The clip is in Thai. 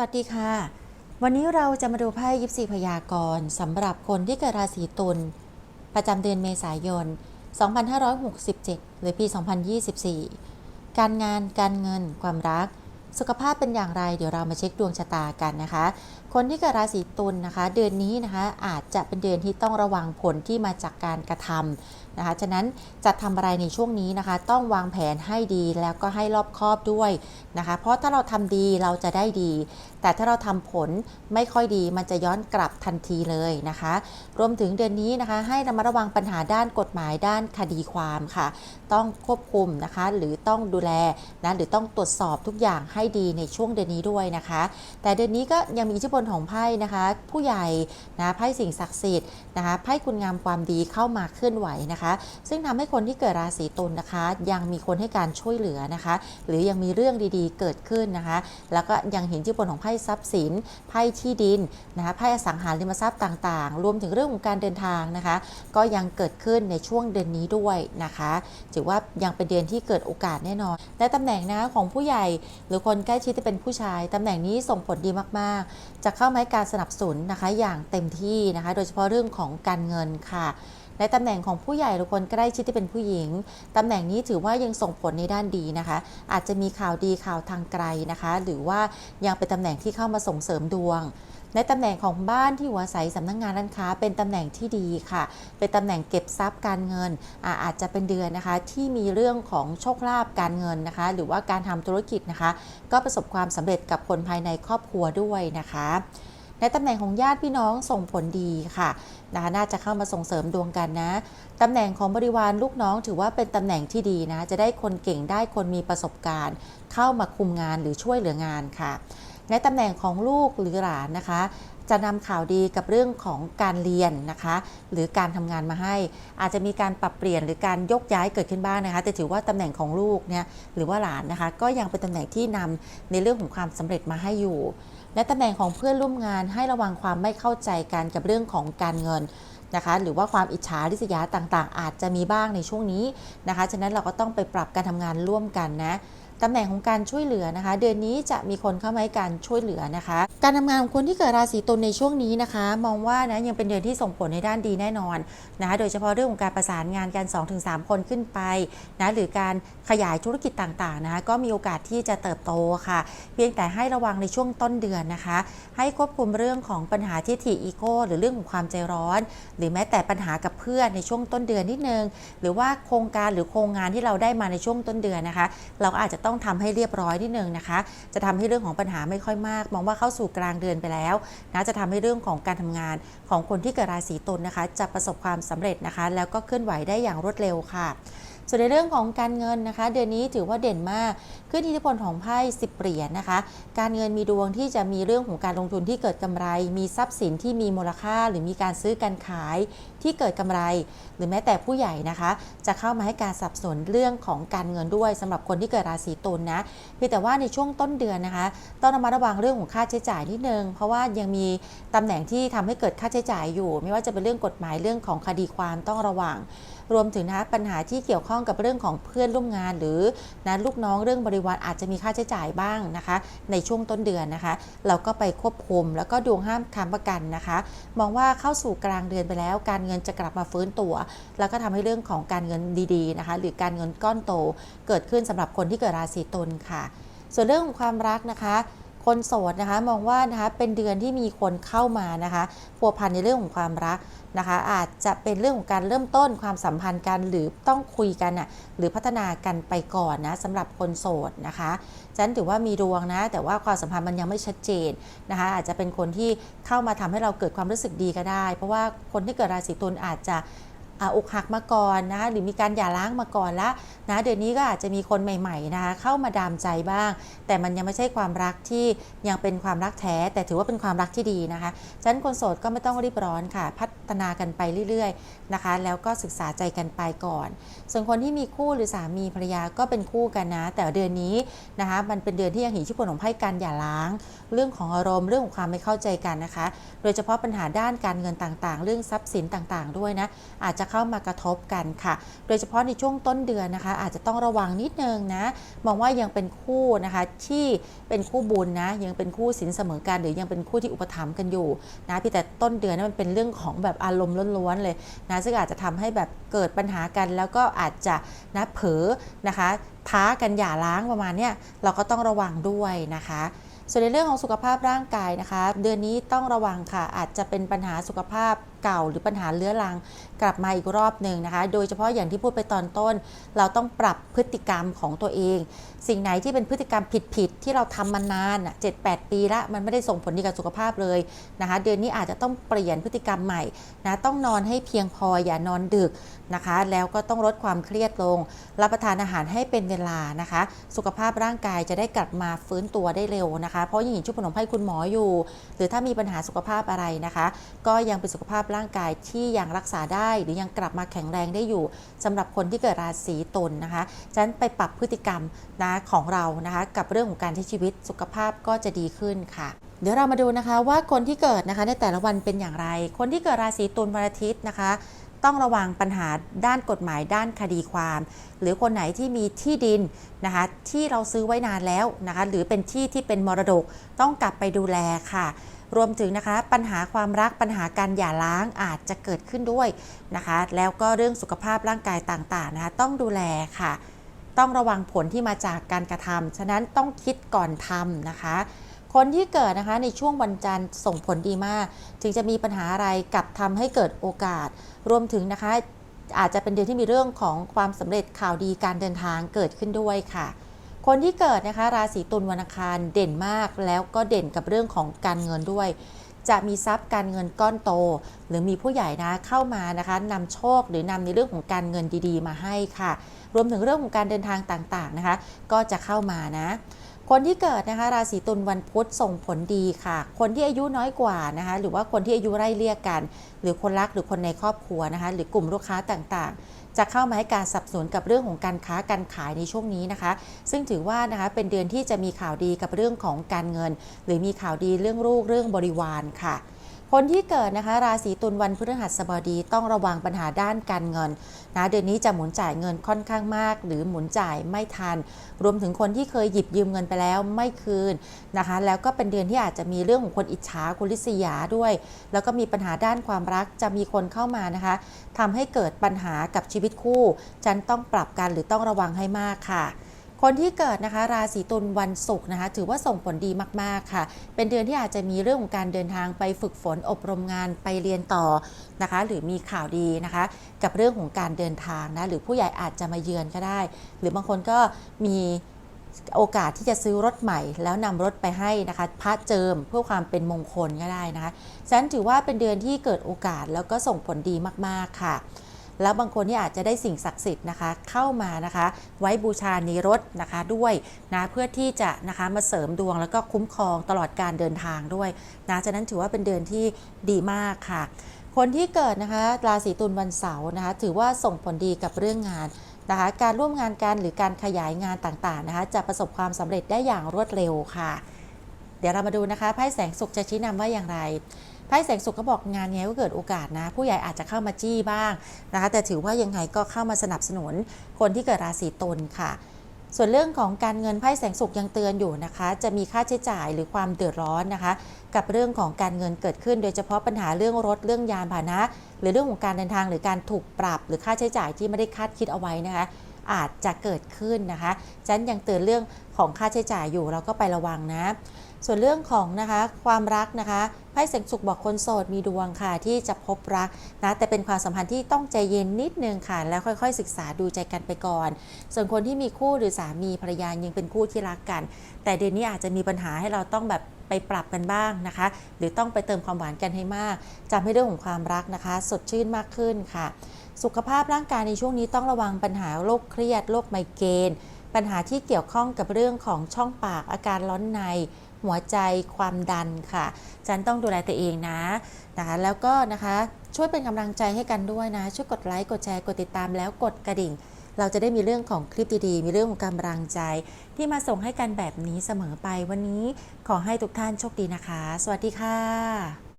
วัสดีค่ะ วันนี้เราจะมาดูไพ่ยิปซีพยากรณ์สำหรับคนที่เกิดราศีตุล ประจำเดือนเมษายน 2567 หรือปี 2024 การงานการเงิน ความรัก สุขภาพเป็นอย่างไร เดี๋ยวเรามาเช็คดวงชะตากันนะคะ คนที่เกิดราศีตุลนะคะ เดือนนี้นะคะอาจจะเป็นเดือนที่ต้องระวังผลที่มาจากการกระทำ นะคะ ฉะนั้นจะทำอะไรในช่วงนี้นะคะ ต้องวางแผนให้ดีแล้วก็ให้รอบคอบด้วยนะคะ เพราะถ้าเราทำดีเราจะได้ดี แต่ถ้าเราทำผลไม่ค่อยดีมันจะย้อนกลับทันทีเลยนะคะ รวมถึงเดือนนี้นะคะ ให้ระมัดระวังปัญหาด้านกฎหมายด้านคดีความค่ะ ต้องควบคุมนะคะ หรือต้องดูแลนะหรือต้องตรวจสอบทุกอย่างให้ดีในช่วงเดือนนี้ด้วยนะคะ แต่เดือนนี้ก็ยังมีอิทธิพลของไพ่นะคะ ผู้ใหญ่นะไพ่สิ่งศักดิ์สิทธิ์นะคะไพ่คุณงามความดีเข้ามาเคลื่อนไหวนะคะซึ่งทำให้คนที่เกิดราศีตุลนะคะ ยังมีคนให้การช่วยเหลือนะคะ หรือยังมีเรื่องดีๆ เกิดขึ้นนะคะ แล้วก็ยังเห็นทธิพลของไพ่ทรัพย์สินไพ่ที่ดินนะคะไพ่อสังหาริมทรัพย์ต่างๆ รวมถึงเรื่องของการเดินทางนะคะ ก็ยังเกิดขึ้นในช่วงเดือนนี้ด้วยนะคะ ถือว่ายังเป็นเดือนที่เกิดโอกาสแน่นอน และตำแหน่งนะของผู้ใหญ่หรือคนใกล้ชิดที่เป็นผู้ชายตำแหน่งนี้ส่งผลดีมากๆ จะเข้ามาให้การสนับสนุนนะคะอย่างเต็มที่นะคะ โดยเฉพาะเรื่องของการเงินค่ะ ในตำแหน่งของผู้ใหญ่หรือคนใกล้ชิดที่เป็นผู้หญิงตำแหน่งนี้ถือว่ายังส่งผลในด้านดีนะคะ อาจจะมีข่าวดีข่าวทางไกลนะคะ หรือว่ายังเป็นตำแหน่งที่เข้ามาส่งเสริมดวงในตำแหน่งของบ้านที่อยู่อาศัยสำนักงานร้านค้า เป็นตำแหน่งที่ดีค่ะ เป็นตำแหน่งเก็บทรัพย์การเงินอาอาจจะเป็นเดือนนะคะ ที่มีเรื่องของโชคลาภการเงินนะคะ หรือว่าการทำธุรกิจนะคะ ก็ประสบความสำเร็จกับคนภายในครอบครัวด้วยนะคะ ในตำแหน่งของญาติพี่น้องส่งผลดีค่ะนะคะน่าจะเข้ามาส่งเสริมดวงกันนะตำแหน่งของบริวารลูกน้องถือว่าเป็นตำแหน่งที่ดีนะ จะได้คนเก่งได้คนมีประสบการณ์ เข้ามาคุมงานหรือช่วยเหลืองานค่ะ ในตำแหน่งของลูกหรือหลานนะคะจะนำข่าวดีกับเรื่องของการเรียนนะคะ หรือการทำงานมาให้ อาจจะมีการปรับเปลี่ยนหรือการยกย้ายเกิดขึ้นบ้างนะคะ แต่ถือว่าตำแหน่งของลูกเนี่ยหรือว่าหลานนะคะ ก็ยังเป็นตำแหน่งที่นำในเรื่องของความสำเร็จมาให้อยู่ และตำแหน่งของเพื่อนร่วมงานให้ระวังความไม่เข้าใจกันกับเรื่องของการเงินนะคะหรือว่าความอิจฉาริษยาต่างๆ อาจจะมีบ้างในช่วงนี้นะคะ ฉะนั้นเราก็ต้องไปปรับการทำงานร่วมกันนะ ตำแหน่งของการช่วยเหลือนะคะ เดือนนี้จะมีคนเข้ามาให้การช่วยเหลือนะคะ การทำงานของคนที่เกิดราศีตุลในช่วงนี้นะคะ มองว่านะยังเป็นเดือนที่ส่งผลในด้านดีแน่นอนนะคะโดยเฉพาะเรื่องของการประสานงานกัน 2-3 คนขึ้นไปนะหรือการขยายธุรกิจต่างๆนะคะก็มีโอกาสที่จะเติบโตค่ะ เพียงแต่ให้ระวังในช่วงต้นเดือนนะคะ ให้ควบคุมเรื่องของปัญหาที่ถี่อีโก้หรือเรื่องของความใจร้อน หรือแม้แต่ปัญหากับเพื่อนในช่วงต้นเดือนนิดนึง หรือว่าโครงการหรือโครงงานที่เราได้มาในช่วงต้นเดือนนะคะ เราอาจจะต้อง้องทำให้เรียบร้อยนิดนึงนะคะ จะทำให้เรื่องของปัญหาไม่ค่อยมาก มองว่าเข้าสู่กลางเดือนไปแล้วนะจะทำให้เรื่องของการทำงานของคนที่เกิดราศีตุลนะคะ จะประสบความสำเร็จนะคะ แล้วก็เคลื่อนไหวได้อย่างรวดเร็วค่ะส่วนในเรื่องของการเงินนะคะ เดือนนี้ถือว่าเด่นมาก ขึ้นอิทธิพลของไพ่สิบเหรียญนะคะ การเงินมีดวงที่จะมีเรื่องของการลงทุนที่เกิดกำไร มีทรัพย์สินที่มีมูลค่า หรือมีการซื้อการขายที่เกิดกำไร หรือแม้แต่ผู้ใหญ่นะคะ จะเข้ามาให้การสับสนเรื่องของการเงินด้วยสำหรับคนที่เกิดราศีตุลนะเพียงแต่ว่าในช่วงต้นเดือนนะคะ ต้องระมัดระวังเรื่องของค่าใช้จ่ายนิดนึง เพราะว่ายังมีตำแหน่งที่ทำให้เกิดค่าใช้จ่ายอยู่ ไม่ว่าจะเป็นเรื่องกฎหมายเรื่องของคดีความต้องระวัง รวมถึงนะคะปัญหาที่เกี่ยวข้องกับเรื่องของเพื่อนร่วมงาน หรือนะลูกน้องเรื่องบริวารอาจจะมีค่าใช้จ่ายบ้างนะคะ ในช่วงต้นเดือนนะคะ เราก็ไปควบคุมแล้วก็ดวงห้ามค้ำประกันนะคะ มองว่าเข้าสู่กลางเดือนไปแล้วการเงินจะกลับมาฟื้นตัว แล้วก็ทำให้เรื่องของการเงินดีๆนะคะ หรือการเงินก้อนโตเกิดขึ้นสำหรับคนที่เกิดราศีตุลค่ะ ส่วนเรื่องของความรักนะคะ คนโสดนะคะมองว่านะคะเป็นเดือนที่มีคนเข้ามานะคะพัวพันในเรื่องของความรักนะคะ อาจจะเป็นเรื่องของการเริ่มต้นความสัมพันธ์กันหรือต้องคุยกันน่ะหรือพัฒนากันไปก่อนนะสำหรับคนโสดนะคะฉันถือว่ามีดวงนะ แต่ว่าความสัมพันธ์มันยังไม่ชัดเจนนะคะ อาจจะเป็นคนที่เข้ามาทำให้เราเกิดความรู้สึกดีก็ได้ เพราะว่าคนที่เกิดราศีตุลอาจจะ อกหักมาก่อนนะหรือมีการหย่าร้างมาก่อนละนะเดือนนี้ก็อาจจะมีคนใหม่ๆนะคะเข้ามาดามใจบ้าง แต่มันยังไม่ใช่ความรักที่ยังเป็นความรักแท้ แต่ถือว่าเป็นความรักที่ดีนะคะฉะนั้นคนโสดก็ไม่ต้องรีบร้อนค่ะ พัฒนากันไปเรื่อยๆนะคะ แล้วก็ศึกษาใจกันไปก่อน ส่วนคนที่มีคู่หรือสามีภรรยาก็เป็นคู่กันนะ แต่เดือนนี้นะคะมันเป็นเดือนที่ยังเห็นชิพลของไพ่การหย่าร้าง เรื่องของอารมณ์เรื่องของความไม่เข้าใจกันนะคะ โดยเฉพาะปัญหาด้านการเงินต่างๆ เรื่องทรัพย์สินต่างๆ ด้วยนะอาจจะเข้ามากระทบกันค่ะ โดยเฉพาะในช่วงต้นเดือนนะคะ อาจจะต้องระวังนิดนึงนะ มองว่ายังเป็นคู่นะคะที่เป็นคู่บุญนะ ยังเป็นคู่สินเสมอกันหรือยังเป็นคู่ที่อุปถัมภ์กันอยู่นะพี่แต่ต้นเดือนนั้นมันเป็นเรื่องของแบบอารมณ์ล้วนๆเลยนะซึ่งอาจจะทำให้แบบเกิดปัญหากันแล้วก็อาจจะนะเผลอนะคะท้ากันหย่าร้างประมาณเนี้ยเราก็ต้องระวังด้วยนะคะส่วนในเรื่องของสุขภาพร่างกายนะคะ เดือนนี้ต้องระวังค่ะ อาจจะเป็นปัญหาสุขภาพเก่าหรือปัญหาเรื้อรังกลับมาอีกรอบหนึ่งนะคะ โดยเฉพาะอย่างที่พูดไปตอนต้น เราต้องปรับพฤติกรรมของตัวเอง สิ่งไหนที่เป็นพฤติกรรมผิดๆที่เราทำมานานเจ็ดแปดปีละมันไม่ได้ส่งผลดีกับสุขภาพเลยนะคะ เดือนนี้อาจจะต้องเปลี่ยนพฤติกรรมใหม่นะต้องนอนให้เพียงพออย่านอนดึกนะคะ แล้วก็ต้องลดความเครียดลง รับประทานอาหารให้เป็นเวลานะคะ สุขภาพร่างกายจะได้กลับมาฟื้นตัวได้เร็วนะคะ เพราะยังหญิงชุบขนมให้คุณหมออยู่ หรือถ้ามีปัญหาสุขภาพอะไรนะคะ ก็ยังเป็นสุขภาพร่างกายที่ยังรักษาได้ หรือยังกลับมาแข็งแรงได้อยู่สำหรับคนที่เกิดราศีตุลนะคะฉะนั้นไปปรับพฤติกรรมนะของเรานะคะกับเรื่องของการใช้ชีวิตสุขภาพก็จะดีขึ้นค่ะเดี๋ยวเรามาดูนะคะว่าคนที่เกิดนะคะในแต่ละวันเป็นอย่างไร คนที่เกิดราศีตุลวันอาทิตย์นะคะ ต้องระวังปัญหาด้านกฎหมายด้านคดีความ หรือคนไหนที่มีที่ดินนะคะที่เราซื้อไว้นานแล้วนะคะหรือเป็นที่ที่เป็นมรดกต้องกลับไปดูแลค่ะ รวมถึงนะคะปัญหาความรักปัญหาการหย่าร้างอาจจะเกิดขึ้นด้วยนะคะ แล้วก็เรื่องสุขภาพร่างกายต่างๆนะคะต้องดูแลค่ะ ต้องระวังผลที่มาจากการกระทำฉะนั้นต้องคิดก่อนทำนะคะ คนที่เกิดนะคะในช่วงวันจันทร์ส่งผลดีมากจึงจะมีปัญหาอะไรกับทำให้เกิดโอกาส รวมถึงนะคะอาจจะเป็นเดือนที่มีเรื่องของความสำเร็จข่าวดีการเดินทางเกิดขึ้นด้วยค่ะ คนที่เกิดนะคะ ราศีตุลวันอังคารเด่นมาก แล้วก็เด่นกับเรื่องของการเงินด้วย จะมีทรัพย์การเงินก้อนโต หรือมีผู้ใหญ่นะเข้ามานะคะนำโชคหรือนำในเรื่องของการเงินดีๆ มาให้ค่ะ รวมถึงเรื่องของการเดินทางต่างๆนะคะ ก็จะเข้ามานะคนที่เกิดนะคะราศีตุลวันพุธส่งผลดีค่ะ คนที่อายุน้อยกว่านะคะหรือว่าคนที่อายุไล่เลี่ยกัน หรือคนรักหรือคนในครอบครัวนะคะหรือกลุ่มลูกค้าต่างๆ จะเข้ามาให้การสนับสนุนกับเรื่องของการค้าการขายในช่วงนี้นะคะ ซึ่งถือว่านะคะเป็นเดือนที่จะมีข่าวดีกับเรื่องของการเงิน หรือมีข่าวดีเรื่องลูกเรื่องบริวารค่ะ คนที่เกิดนะคะ ราศีตุลวันพฤหัสบดีต้องระวังปัญหาด้านการเงินนะเดือนนี้จะหมุนจ่ายเงินค่อนข้างมาก หรือหมุนจ่ายไม่ทัน รวมถึงคนที่เคยหยิบยืมเงินไปแล้วไม่คืนนะคะ แล้วก็เป็นเดือนที่อาจจะมีเรื่องของคนอิจฉาคุณลิษยาด้วย แล้วก็มีปัญหาด้านความรักจะมีคนเข้ามานะคะทำให้เกิดปัญหากับชีวิตคู่ ฉันต้องปรับกันหรือต้องระวังให้มากค่ะ คนที่เกิดนะคะราศีตุลวันศุกร์นะคะ ถือว่าส่งผลดีมากๆค่ะ เป็นเดือนที่อาจจะมีเรื่องของการเดินทางไปฝึกฝนอบรมงานไปเรียนต่อนะคะ หรือมีข่าวดีนะคะ กับเรื่องของการเดินทางนะหรือผู้ใหญ่อาจจะมาเยือนก็ได้ หรือบางคนก็มีโอกาสที่จะซื้อรถใหม่ แล้วนำรถไปให้นะคะพระเจิมเพื่อความเป็นมงคลก็ได้นะคะฉะนั้นถือว่าเป็นเดือนที่เกิดโอกาสแล้วก็ส่งผลดีมากๆค่ะ แล้วบางคนที่อาจจะได้สิ่งศักดิ์สิทธิ์นะคะเข้ามานะคะ ไว้บูชาในรถนะคะด้วยนะเพื่อที่จะนะคะมาเสริมดวงแล้วก็คุ้มครองตลอดการเดินทางด้วยนะฉะนั้นถือว่าเป็นเดือนที่ดีมากค่ะ คนที่เกิดนะคะราศีตุลวันเสาร์นะคะถือว่าส่งผลดีกับเรื่องงานนะคะการร่วมงานกันหรือการขยายงานต่างๆนะคะจะประสบความสำเร็จได้อย่างรวดเร็วค่ะ เดี๋ยวเรามาดูนะคะไพ่แสงสุขจะชี้นำว่าอย่างไร ไพ่แสงสุขก็บอกงานนี้ก็เกิดโอกาสนะ ผู้ใหญ่อาจจะเข้ามาจี้บ้างนะคะแต่ถือว่ายังไงก็เข้ามาสนับสนุนคนที่เกิดราศีตุลค่ะ ส่วนเรื่องของการเงินไพ่แสงสุขยังเตือนอยู่นะคะ จะมีค่าใช้จ่ายหรือความเดือดร้อนนะคะ กับเรื่องของการเงินเกิดขึ้น โดยเฉพาะปัญหาเรื่องรถเรื่องยานพาหนะ หรือเรื่องของการเดินทางหรือการถูกปรับ หรือค่าใช้จ่ายที่ไม่ได้คาดคิดเอาไว้นะคะ อาจจะเกิดขึ้นนะคะฉันยังเตือนเรื่องของค่าใช้จ่ายอยู่เราก็ไประวังนะส่วนเรื่องของนะคะความรักนะคะไพ่แสงสุขบอกคนโสดมีดวงค่ะที่จะพบรักนะแต่เป็นความสัมพันธ์ที่ต้องใจเย็นนิดนึงค่ะแล้วค่อยๆ ศึกษาดูใจกันไปก่อน ส่วนคนที่มีคู่หรือสามีภรรยายังเป็นคู่ที่รักกัน แต่เดือนนี้อาจจะมีปัญหาให้เราต้องแบบไปปรับกันบ้างนะคะ หรือต้องไปเติมความหวานกันให้มากจำให้เรื่องของความรักนะคะ สดชื่นมากขึ้นค่ะ สุขภาพร่างกายในช่วงนี้ต้องระวังปัญหาโรคเครียดโรคไมเกรนปัญหาที่เกี่ยวข้องกับเรื่องของช่องปากอาการร้อนใน หัวใจความดันค่ะจันต้องดูแลตัวเองนะนะคะแล้วก็นะคะช่วยเป็นกำลังใจให้กันด้วยนะ ช่วยกดไลค์กดแชร์กดติดตามแล้วกดกระดิ่ง เราจะได้มีเรื่องของคลิปดีๆ มีเรื่องของกำลังใจ ที่มาส่งให้กันแบบนี้เสมอไปวันนี้ขอให้ทุกท่านโชคดีนะคะ สวัสดีค่ะ